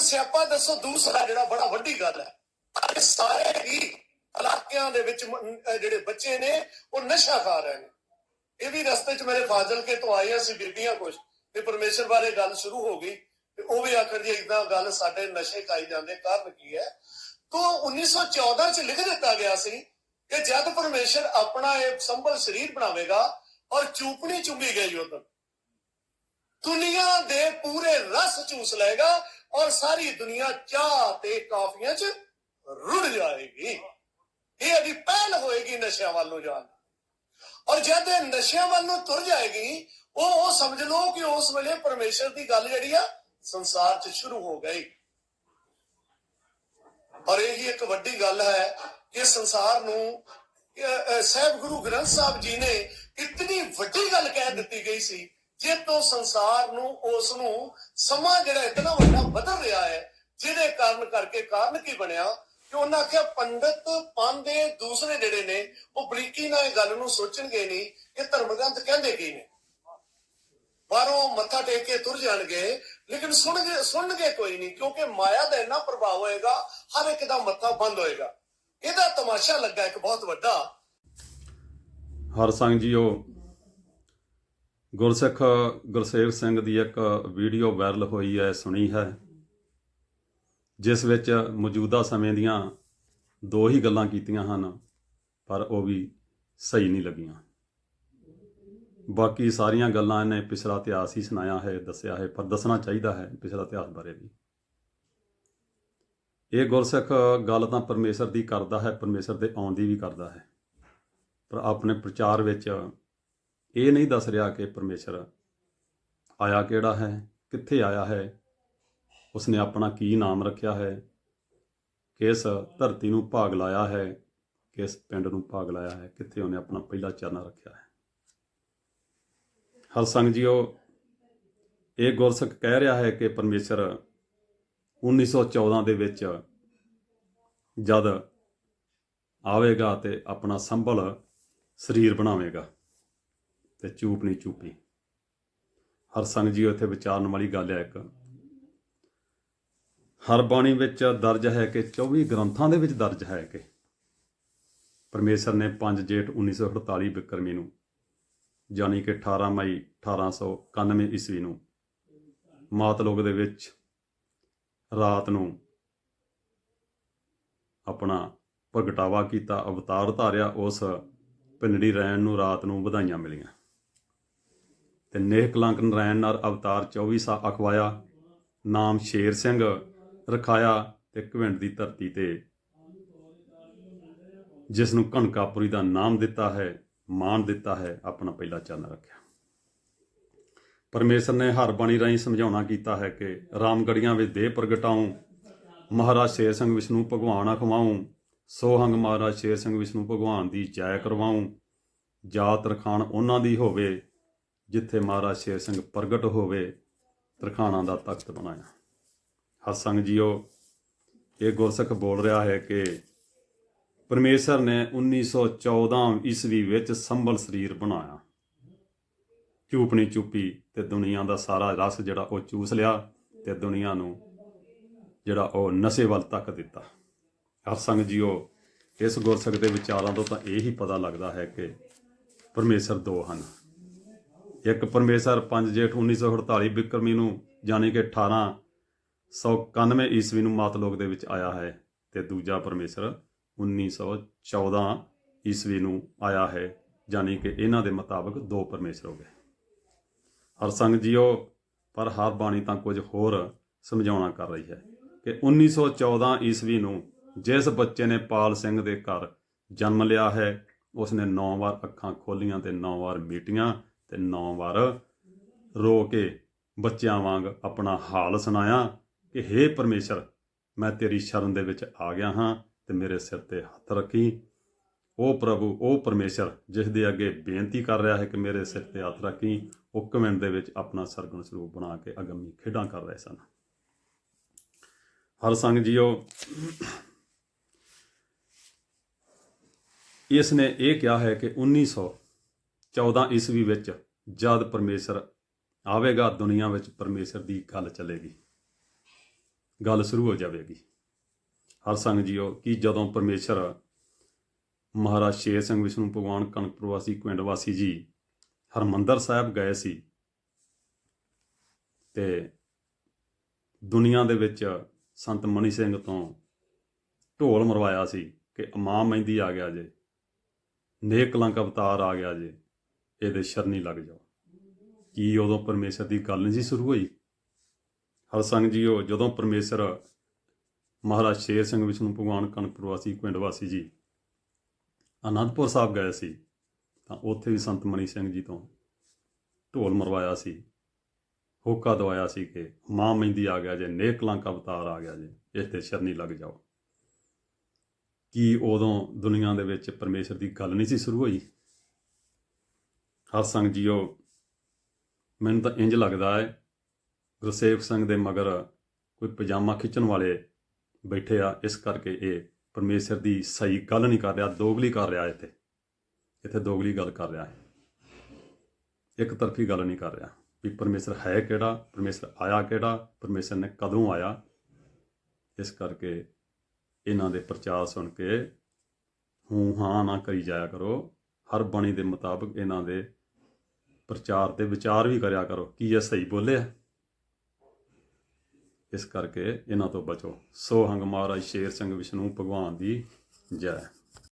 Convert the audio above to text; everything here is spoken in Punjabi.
ਸਿਆਪਾ ਦੱਸੋ, ਦੂਸਰਾ ਜਿਹੜਾ ਬੜਾ ਵੱਡੀ ਗੱਲ ਹੈ। ਅੱਜ ਸਾਰੇ ਹੀ ਇਲਾਕਿਆਂ ਦੇ ਵਿੱਚ ਜਿਹੜੇ ਬੱਚੇ ਨੇ, ਉਹ ਨਸ਼ਾ ਖਾ ਰਹੇ ਨੇ। ਇਹ ਵੀ ਰਸਤੇ 'ਚ ਮੇਰੇ ਫਾਜ਼ਲ ਕੇ ਤੋਂ ਆਈਆਂ ਸੀ ਬੀਬੀਆਂ ਕੁਝ ਤੇ ਪਰਮੇਸ਼ਰ ਬਾਰੇ ਗੱਲ ਸ਼ੁਰੂ ਹੋ ਗਈ ਤੇ ਉਹ ਵੀ ਆਖਰ ਜੀ ਇਦਾਂ ਗੱਲ, ਸਾਡੇ ਨਸ਼ੇ ਖਾਈ ਜਾਂਦੇ, ਕਾਰਨ ਕੀ ਹੈ? ਤੋਂ 1914 ਚ ਲਿਖ ਦਿੱਤਾ ਗਿਆ ਸੀ ਕਿ ਜਦ ਪਰਮੇਸ਼ਰ ਆਪਣਾ ਇਹ ਸੰਭਲ ਸਰੀਰ ਬਣਾਵੇਗਾ ਔਰ ਚੂਪਣੀ ਚੁੰਗੀ ਗਈ ਉਦੋਂ, ਦੁਨੀਆ ਦੇ ਪੂਰੇ ਰਸ ਚੂਸ ਲਏਗਾ ਔਰ ਸਾਰੀ ਦੁਨੀਆ ਚਾਹ ਤੇ ਕਾਫੀਆਂ 'ਚ ਰੁੜ ਜਾਏਗੀ। ਇਹ ਅਦੀ ਪਹਿਲ ਹੋਏਗੀ ਨਸ਼ਿਆਂ ਵੱਲ ਨੂੰ ਜਾਣ ਔਰ ਜਦ ਇਹ ਨਸ਼ਿਆਂ ਵੱਲ ਨੂੰ ਤੁਰ ਜਾਏਗੀ ਉਹ ਉਹ ਸਮਝ ਲਓ ਕਿ ਉਸ ਵੇਲੇ ਪਰਮੇਸ਼ਰ ਦੀ ਗੱਲ ਜਿਹੜੀ ਆ ਸੰਸਾਰ 'ਚ ਸ਼ੁਰੂ ਹੋ ਗਈ। ਔਰ ਇਹ ਹੀ ਇੱਕ ਵੱਡੀ ਗੱਲ ਹੈ ਕਿ ਸੰਸਾਰ ਨੂੰ ਅਹ, ਸਾਹਿਬ ਗੁਰੂ ਗ੍ਰੰਥ ਸਾਹਿਬ ਜੀ ਨੇ ਇਤਨੀ ਵੱਡੀ ਗੱਲ ਕਹਿ ਦਿੱਤੀ ਗਈ ਸੀ। ਜੇ ਤੋਂ ਸੰਸਾਰ ਨੂੰ, ਉਸ ਨੂੰ ਸਮਾਂ ਜਿਹੜਾ ਇਤਨਾ ਵੱਡਾ ਬਦਲ ਰਿਹਾ ਹੈ, ਜਿਹਦੇ ਕਾਰਨ ਕਰਕੇ ਕਾਰਨ ਕੀ ਬਣਿਆ? ਕਿ ਉਹਨਾਂ ਆਖਿਆ, ਪੰਡਤ ਪਾਂਦੇ ਦੂਸਰੇ ਜਿਹੜੇ ਨੇ, ਉਹ ਬਰੀਕੀ ਨਾਲ ਇਹ ਗੱਲ ਨੂੰ ਸੋਚਣਗੇ ਨਹੀਂ ਕਿ ਧਰਮ ਗ੍ਰੰਥ ਕਹਿੰਦੇ ਕੀ ਨੇ। ਬਾਹਰੋਂ ਮੱਥਾ ਟੇਕ ਕੇ ਤੁਰ ਜਾਣਗੇ, ਲੇਕਿਨ ਸੁਣਗੇ, ਸੁਣਨਗੇ ਕੋਈ ਨਹੀਂ, ਕਿਉਂਕਿ ਮਾਇਆ ਦਾ ਇੰਨਾ ਪ੍ਰਭਾਵ ਹੋਏਗਾ, ਹਰ ਇੱਕ ਦਾ ਮੱਥਾ ਬੰਦ ਹੋਏਗਾ। ਇਹਦਾ ਤਮਾਸ਼ਾ ਲੱਗਾ ਇੱਕ ਬਹੁਤ ਵੱਡਾ। ਹਰ ਸੰਗ ਜੀਓ ਗੁਰਸਿੱਖ ਗੁਰਸੇਵ ਸਿੰਘ ਦੀ ਇੱਕ ਵੀਡੀਓ ਵਾਇਰਲ ਹੋਈ ਹੈ, ਸੁਣੀ ਹੈ, ਜਿਸ ਵਿੱਚ ਮੌਜੂਦਾ ਸਮੇਂ ਦੀਆਂ ਦੋ ਹੀ ਗੱਲਾਂ ਕੀਤੀਆਂ ਹਨ, ਪਰ ਉਹ ਵੀ ਸਹੀ ਨਹੀਂ ਲੱਗੀਆਂ। ਬਾਕੀ ਸਾਰੀਆਂ ਗੱਲਾਂ ਇਹਨੇ ਪਿਛਲਾ ਇਤਿਹਾਸ ਹੀ ਸੁਣਾਇਆ ਹੈ, ਦੱਸਿਆ ਹੈ, ਪਰ ਦੱਸਣਾ ਚਾਹੀਦਾ ਹੈ ਪਿਛਲਾ ਇਤਿਹਾਸ ਬਾਰੇ ਵੀ। ਇਹ ਗੁਰਸਿੱਖ ਗੱਲ ਤਾਂ ਪਰਮੇਸ਼ਰ ਦੀ ਕਰਦਾ ਹੈ, ਪਰਮੇਸ਼ਰ ਦੇ ਆਉਣ ਦੀ ਵੀ ਕਰਦਾ ਹੈ, ਪਰ ਆਪਣੇ ਪ੍ਰਚਾਰ ਵਿੱਚ ਇਹ ਨਹੀਂ ਦੱਸ ਰਿਹਾ ਕਿ ਪਰਮੇਸ਼ਰ ਆਇਆ ਕਿਹੜਾ ਹੈ, ਕਿੱਥੇ ਆਇਆ ਹੈ, ਉਸਨੇ ਆਪਣਾ ਕੀ ਨਾਮ ਰੱਖਿਆ ਹੈ, ਕਿਸ ਧਰਤੀ ਨੂੰ ਭਾਗ ਲਾਇਆ ਹੈ, ਕਿਸ ਪਿੰਡ ਨੂੰ ਭਾਗ ਲਾਇਆ ਹੈ, ਕਿੱਥੇ ਉਹਨੇ ਆਪਣਾ ਪਹਿਲਾ ਚਰਨ ਰੱਖਿਆ ਹੈ। ਹਰ ਸੰਗ ਜੀਓ ਇਹ ਗੁਰਸਿੱਖ ਕਹਿ ਰਿਹਾ ਹੈ ਕਿ ਪਰਮੇਸ਼ਰ 1914 ਦੇ ਵਿੱਚ ਜਦ ਆਵੇਗਾ ਤੇ ਆਪਣਾ ਸੰਭਲ ਸਰੀਰ ਬਣਾਵੇਗਾ। ਤੇ ਚੂਪ ਨਹੀਂ ਚੂਪੀ। ਹਰ ਸੰਗ ਜੀਓ ਇੱਥੇ ਵਿਚਾਰਨ ਵਾਲੀ ਗੱਲ ਹੈ ਇੱਕ। ਹਰ ਬਾਣੀ ਵਿੱਚ ਦਰਜ ਹੈ ਕਿ 24 ਗ੍ਰੰਥਾਂ ਦੇ ਵਿੱਚ ਦਰਜ ਹੈ ਕਿ ਪਰਮੇਸ਼ਰ ਨੇ 5 ਜੇਠ 1948 ਬਿਕਰਮੀ ਨੂੰ ਯਾਨੀ ਕਿ 18 ਮਈ 1891 ਈਸਵੀ ਨੂੰ, ਮਾਤਲੋਕ ਦੇ ਵਿੱਚ ਰਾਤ ਨੂੰ ਆਪਣਾ ਪ੍ਰਗਟਾਵਾ ਕੀਤਾ, ਅਵਤਾਰ ਧਾਰਿਆ, ਉਸ ਪਿੰਡੜੀ ਰੈਣ ਨੂੰ ਰਾਤ ਨੂੰ ਵਧਾਈਆਂ ਮਿਲੀਆਂ। ਤੇ ਨੇਹ ਕਲੰਕ ਨਰੈਣ ਨਾਲ ਅਵਤਾਰ 24 ਸਾ ਅਖਵਾਇਆ, ਨਾਮ ਸ਼ੇਰ ਸਿੰਘ ਰਖਾਇਆ ਤੇ ਘਵਿੰਡ ਦੀ ਧਰਤੀ ਤੇ। ਜਿਸ ਨੂੰ ਕਣਕਾਪੁਰੀ ਦਾ ਨਾਮ ਦਿੱਤਾ ਹੈ, ਮਾਣ ਦਿੱਤਾ ਹੈ, ਆਪਣਾ ਪਹਿਲਾ ਚੰਨ ਰੱਖਿਆ। ਪਰਮੇਸ਼ਰ ਨੇ ਹਰ ਬਾਣੀ ਰਾਹੀਂ ਸਮਝਾਉਣਾ ਕੀਤਾ ਹੈ ਕਿ ਰਾਮਗੜੀਆਂ ਵਿੱਚ ਦੇਹ ਪ੍ਰਗਟਾਉ, ਮਹਾਰਾਜ ਸ਼ੇਰ ਸਿੰਘ ਵਿਸ਼ਨੂੰ ਭਗਵਾਨ ਅਖਵਾਉਂ, ਸੋਹੰਗ ਮਹਾਰਾਜ ਸ਼ੇਰ ਸਿੰਘ ਵਿਸ਼ਨੂੰ ਭਗਵਾਨ ਦੀ ਜੈ ਕਰਵਾਉਂ, ਜਾਤ ਰਖਾਣ ਉਹਨਾਂ ਦੀ ਹੋਵੇ ਜਿੱਥੇ ਮਹਾਰਾਜ ਸ਼ੇਰ ਸਿੰਘ ਪ੍ਰਗਟ ਹੋਵੇ, ਤਰਖਾਣਾ ਦਾ ਤਖਤ ਬਣਾਇਆ। ਹਸੰਗ ਜੀਓ, ਇਹ ਗੁਰਸਖ ਬੋਲ ਰਿਹਾ ਹੈ ਕਿ ਪਰਮੇਸ਼ਰ ਨੇ 1914 ਈਸਵੀ ਵਿੱਚ ਸੰਭਲ ਸਰੀਰ ਬਣਾਇਆ। ਚੂਪਣੀ ਚੁੱਪੀ ਤੇ ਦੁਨੀਆ ਦਾ ਸਾਰਾ ਰਸ ਜਿਹੜਾ ਉਹ ਚੂਸ ਲਿਆ ਤੇ ਦੁਨੀਆ ਨੂੰ ਜਿਹੜਾ ਉਹ ਨਸ਼ੇ ਵੱਲ ਤੱਕ ਦਿੱਤਾ। ਹਰਸੰਗ ਜੀਓ, ਇਸ ਗੁਰਸਖ ਦੇ ਵਿਚਾਰਾਂ ਤੋਂ ਤਾਂ ਇਹ ਹੀ ਪਤਾ ਲੱਗਦਾ ਹੈ ਕਿ ਪਰਮੇਸ਼ਰ ਦੋ ਹਨ। ਇੱਕ ਪਰਮੇਸ਼ਰ 5 ਜੇਠ 1948 ਬਿਕਰਮੀ ਨੂੰ ਯਾਨੀ ਕਿ 1891 ਈਸਵੀ ਨੂੰ ਮਾਤਲੋਕ ਦੇ ਵਿੱਚ ਆਇਆ ਹੈ ਤੇ ਦੂਜਾ ਪਰਮੇਸ਼ਰ 1914 ਈਸਵੀ ਨੂੰ ਆਇਆ ਹੈ ਯਾਨੀ ਕਿ ਇਹਨਾਂ ਦੇ ਮੁਤਾਬਕ ਦੋ ਪਰਮੇਸ਼ਰ ਹੋ ਗਏ। ਹਰ ਸੰਗ ਜੀਓ, ਪਰ ਹਰ ਬਾਣੀ ਤਾਂ ਕੁਝ ਹੋਰ ਸਮਝਾਉਣਾ ਕਰ ਰਹੀ ਹੈ ਕਿ 1914 ਈਸਵੀ ਨੂੰ ਜਿਸ ਬੱਚੇ ਨੇ ਪਾਲ ਸਿੰਘ ਦੇ ਘਰ ਜਨਮ ਲਿਆ ਹੈ, ਉਸਨੇ 9 ਵਾਰ ਅੱਖਾਂ ਖੋਲੀਆਂ ਤੇ 9 ਵਾਰ ਮੀਟੀਆਂ ਤੇ ਨੌ ਵਾਰ ਰੋ ਕੇ ਬੱਚਿਆਂ ਵਾਂਗ ਆਪਣਾ ਹਾਲ ਸੁਣਾਇਆ ਕਿ हे ਪਰਮੇਸ਼ਰ, ਮੈਂ ਤੇਰੀ ਸ਼ਰਨ ਦੇ ਵਿੱਚ ਆ ਗਿਆ ਹਾਂ ਤੇ ਮੇਰੇ ਸਿਰ ਤੇ ਹੱਥ ਰੱਖੀ। ਉਹ ਪ੍ਰਭੂ ਉਹ ਪਰਮੇਸ਼ਰ ਜਿਸ ਦੇ ਅੱਗੇ ਬੇਨਤੀ ਕਰ ਰਿਹਾ ਹੈ ਕਿ ਮੇਰੇ ਸਿਰ ਤੇ ਹੱਥ ਰੱਖੀ, ਉਹ ਕਮੈਂਟ ਦੇ ਵਿੱਚ ਆਪਣਾ ਸਰਗੁਣ ਸਰੂਪ ਬਣਾ ਕੇ ਅਗੰਮੀ ਖੇਡਾਂ ਕਰ ਰਹੇ ਸਨ। ਹਰ ਸੰਗ ਜੀਓ, ਇਸ ਨੇ ਇਹ ਕਿਹਾ ਹੈ ਕਿ 1914 ਈਸਵੀ ਵਿੱਚ ਜਦ ਪਰਮੇਸ਼ਰ ਆਵੇਗਾ, ਦੁਨੀਆ ਵਿੱਚ ਪਰਮੇਸ਼ਰ ਦੀ ਗੱਲ ਚੱਲੇਗੀ। ਗੱਲ ਸ਼ੁਰੂ ਹੋ ਜਾਵੇਗੀ। ਹਰ ਸੰਗ ਜੀਓ, ਕਿ ਜਦੋਂ ਪਰਮੇਸ਼ਰ ਮਹਾਰਾਜ ਸ਼ੇਰ ਸਿੰਘ ਵਿਸ਼ਨੂੰ, ਭਗਵਾਨ ਕਣਕਪੁਰ ਵਾਸੀ ਪਿੰਡ ਵਾਸੀ ਜੀ, ਹਰਮੰਦਰ ਸਾਹਿਬ ਗਏ ਸੀ ਤੇ ਦੁਨੀਆ ਦੇ ਵਿੱਚ ਸੰਤ ਮਣੀ ਸਿੰਘ ਤੋਂ ਢੋਲ ਮਰਵਾਇਆ ਸੀ ਕਿ ਇਮਾਮ ਮਹਿੰਦੀ ਆ ਗਿਆ ਜੇ, ਨੇਕ ਕਲੰਕ ਅਵਤਾਰ ਆ ਗਿਆ ਜੇ। ਇਹਦੇ ਸ਼ਰਨੀ ਲੱਗ ਜਾਓ। ਕੀ ਉਦੋਂ ਪਰਮੇਸ਼ਰ ਦੀ ਗੱਲ ਨਹੀਂ ਸੀ ਸ਼ੁਰੂ ਹੋਈ? ਹਰ ਸੰਗ ਜੀਓ, ਜਦੋਂ ਪਰਮੇਸ਼ਰ ਮਹਾਰਾਜ ਸ਼ੇਰ ਸਿੰਘ ਵਿਸ਼ਨੂੰ ਭਗਵਾਨ ਕਣਕਪੁਰ ਵਾਸੀ ਪਿੰਡ ਵਾਸੀ ਜੀ ਅਨੰਦਪੁਰ ਸਾਹਿਬ ਗਏ ਸੀ, ਤਾਂ ਉੱਥੇ ਵੀ ਸੰਤ ਮਨੀ ਸਿੰਘ ਜੀ ਤੋਂ ਢੋਲ ਮਰਵਾਇਆ ਸੀ, ਹੋਕਾ ਦਵਾਇਆ ਸੀ ਕਿ ਮਾਂ ਮਹਿੰਦੀ ਆ ਗਿਆ ਜੇ, ਨੇਕ ਕਲੰਕ ਅਵਤਾਰ ਆ ਗਿਆ ਜੇ ਇਸ ਤੇ ਸ਼ਰਨੀ ਲੱਗ ਜਾਓ। ਕੀ ਉਦੋਂ ਦੁਨੀਆ ਦੇ ਵਿੱਚ ਪਰਮੇਸ਼ਰ ਦੀ ਗੱਲ ਨਹੀਂ ਸੀ ਸ਼ੁਰੂ ਹੋਈ? ਹਰ ਸੰਗ ਜੀਓ। ਮੈਨੂੰ ਤਾਂ ਇੰਜ ਲੱਗਦਾ ਹੈ, ਗੁਰਸੇਵਕ ਸਿੰਘ ਦੇ ਮਗਰ ਕੋਈ ਪਜਾਮਾ ਖਿੱਚਣ ਵਾਲੇ ਬੈਠੇ ਆ, ਇਸ ਕਰਕੇ ਇਹ ਪਰਮੇਸ਼ਰ ਦੀ ਸਹੀ ਗੱਲ ਨਹੀਂ ਕਰ ਰਿਹਾ, ਦੋਗਲੀ ਕਰ ਰਿਹਾ ਇੱਥੇ। ਇੱਥੇ ਦੋਗਲੀ ਗੱਲ ਕਰ ਰਿਹਾ ਹੈ। ਇੱਕ ਤਰਫੀ ਗੱਲ ਨਹੀਂ ਕਰ ਰਿਹਾ ਵੀ ਪਰਮੇਸ਼ਰ ਹੈ ਕਿਹੜਾ, ਪਰਮੇਸ਼ਰ ਆਇਆ ਕਿਹੜਾ, ਪਰਮੇਸ਼ਰ ਨੇ ਕਦੋਂ ਆਇਆ। ਇਸ ਕਰਕੇ ਇਹਨਾਂ ਦੇ ਪ੍ਰਚਾਰ ਸੁਣ ਕੇ ਹੂੰ ਹਾਂ ਨਾ ਕਰੀ ਜਾਇਆ ਕਰੋ। ਹਰ ਬਾਣੀ ਦੇ ਮੁਤਾਬਕ ਇਹਨਾਂ ਦੇ ਪ੍ਰਚਾਰ ਤੇ ਵਿਚਾਰ ਵੀ ਕਰਿਆ ਕਰੋ, ਕੀ ਇਹ ਸਹੀ ਬੋਲਿਆ ਇਸ ਕਰਕੇ ਇਹਨਾਂ ਤੋਂ ਬਚੋ। ਸੋ ਹੰਗ ਮਹਾਰਾਜ, ਸ਼ੇਰ ਸਿੰਘ ਵਿਸ਼ਨੂੰ, ਭਗਵਾਨ ਦੀ ਜੈ।